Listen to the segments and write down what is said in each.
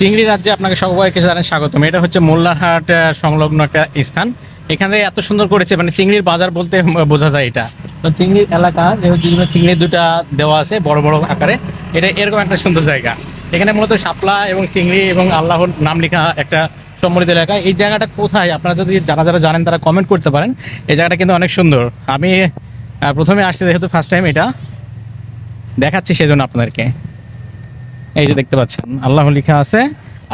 চিংড়ি রাজ্যে আপনাকে সবাইকে জানেন স্বাগতম। এটা হচ্ছে মোল্লারহাট সংলগ্ন একটা স্থান। এখানে এত সুন্দর করেছে মানে চিংড়ির বাজার বলতে বোঝা যায় এটা। তো চিংড়ির এলাকা, যেহেতু চিংড়ির দুটা দেওয়া আছে, বড় বড় আকারে, এটা এরকম একটা সুন্দর জায়গা। এখানে মূলত শাপলা এবং চিংড়ি এবং আল্লাহর নাম লেখা একটা সম্মিলিত এলাকা। এই জায়গাটা কোথায়? আপনারা যদি যারা যারা জানেন তারা কমেন্ট করতে পারেন। এই জায়গাটা কিন্তু অনেক সুন্দর। আমি প্রথমে আসছি যেহেতু ফার্স্ট টাইম এটা। দেখাচ্ছি সেজন্য আপনাদেরকে। এই যে দেখতে পাচ্ছেন, আল্লাহ লিখা আছে,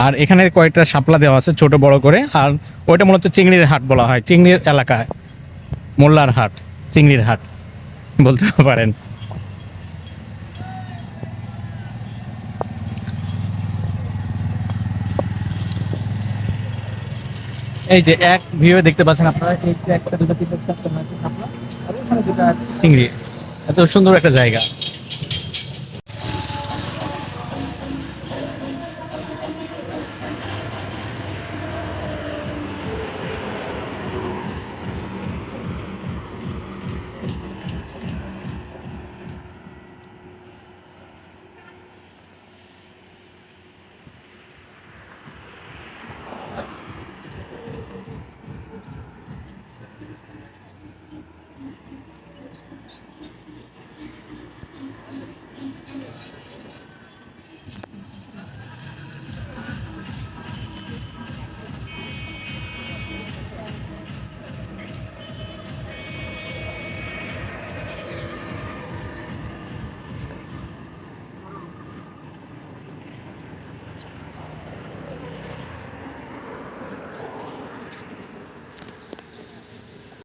আর এখানে কয়েকটা শাপলা দেওয়া আছে ছোট বড় করে, আর ওইটা মূলত চিংড়ির হাট বলা হয়, চিংড়ির এলাকায়, মোল্লার হাট, চিংড়ির হাট, বলতে পারেন। এই যে এক ভিউ দেখতে পাচ্ছেন আপনারা, এই যে একটা, দুটো, তিনটা, চারটা শাপলা, আর দুটো চিংড়ি। এত সুন্দর একটা জায়গা।